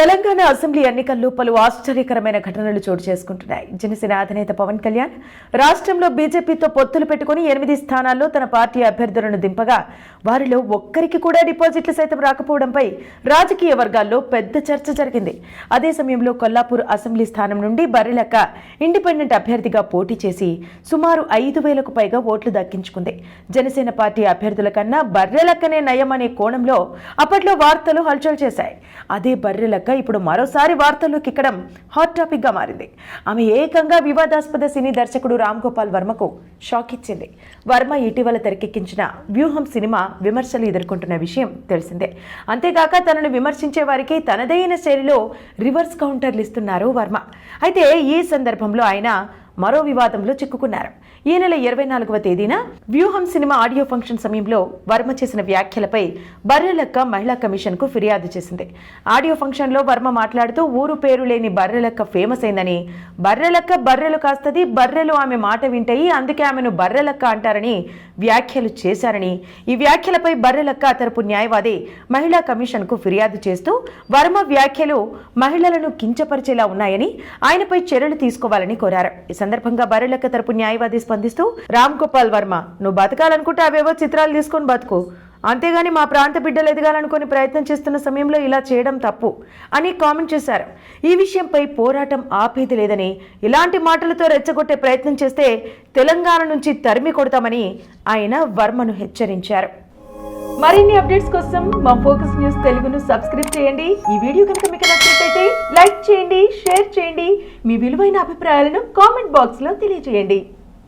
Telangana assembly ఎన్నికల్లో పలు ఆశ్చర్యకరమైన ఘటనలు చోటు చేసుకుంటున్నాయి. జనసేన అధినేత పవన్ కళ్యాణ్ రాష్ట్రంలో బీజేపీతో పొత్తులు పెట్టుకుని ఎనిమిది స్థానాల్లో తన పార్టీ అభ్యర్థులను దింపగా వారిలో ఒక్కరికి కూడా డిపాజిట్లు సైతం రాకపోవడంపై రాజకీయ వర్గాల్లో పెద్ద చర్చ జరిగింది. అదే సమయంలో కొల్లాపూర్ అసెంబ్లీ స్థానం నుండి బర్రెలక్క ఇండిపెండెంట్ అభ్యర్థిగా పోటీ చేసి సుమారు ఐదు వేలకు పైగా ఓట్లు దక్కించుకుంది. జనసేన పార్టీ అభ్యర్థుల కన్నా బర్రెలక్కనే నయం అనే కోణంలో అప్పట్లో వార్తలు హల్చల్ చేశాయి. అదే బర్రెలక్క ఇప్పుడు మరోసారి వార్తల్లోకి ఎక్కడం హాట్ టాపిక్గా మారింది. ఆమె ఏకంగా వివాదాస్పద సినీ దర్శకుడు రామ్ గోపాల్ వర్మకు షాక్ ఇచ్చింది. వర్మ ఇటీవల తెరకెక్కించిన వ్యూహం సినిమా విమర్శలు ఎదుర్కొంటున్న విషయం తెలిసిందే. అంతేగాక తనను విమర్శించే వారికి తనదైన శైలిలో రివర్స్ కౌంటర్లు ఇస్తున్నారు వర్మ. అయితే ఈ సందర్భంలో ఆయన మరో వివాదంలో చిక్కుకున్నారు. ఈ నెల ఇరవై నాలుగవ తేదీన వ్యూహం సినిమా ఆడియో ఫంక్షన్ సమయంలో వర్మ చేసిన వ్యాఖ్యలపై బర్రెలక్క మహిళా కమిషన్కు ఫిర్యాదు చేసింది. ఆడియో ఫంక్షన్లో వర్మ మాట్లాడుతూ ఊరు పేరు లేని బర్రెలక్క ఫేమస్ అయిందని బర్రెలక్క బర్రెలు కాస్తది బర్రెలు ఆమె మాట వింటాయి అందుకే ఆమెను బర్రెలక్క అంటారని వ్యాఖ్యలు చేశారని ఈ వ్యాఖ్యలపై బర్రెలక్క తరపు న్యాయవాది మహిళా కమిషన్కు ఫిర్యాదు చేస్తూ వర్మ వ్యాఖ్యలు మహిళలను కించపరిచేలా ఉన్నాయని ఆయనపై చర్యలు తీసుకోవాలని కోరారు. ఈ సందర్భంగా బర్రెలక్క తరపు న్యాయవాది స్పందిస్తూ రామ్ గోపాల్ వర్మ నువ్వు బతకాలనుకుంటే అవేవో చిత్రాలు తీసుకొని బతుకు. అంతేగాని మా ప్రాంత బిడ్డలు ఎదగాలనుకుని ప్రయత్నం చేస్తున్న సమయంలో ఇలా చేయడం తప్పు అని కామెంట్ చేశారు. ఈ విషయంపై పోరాటం ఆపేది లేదని ఇలాంటి మాటలతో రెచ్చగొట్టే ప్రయత్నం చేస్తే తెలంగాణ నుంచి తరిమి కొడతామని ఆయన వర్మను హెచ్చరించారు. మరిన్ని అప్డేట్స్ కోసం మా ఫోకస్ న్యూస్ తెలుగును సబ్స్క్రైబ్ చేయండి. ఈ వీడియో కనుక మీకు నచ్చినట్లయితే లైక్ చేయండి షేర్ చేయండి. మీ విలువైన అభిప్రాయాలను కామెంట్ బాక్స్లో తెలియజేయండి.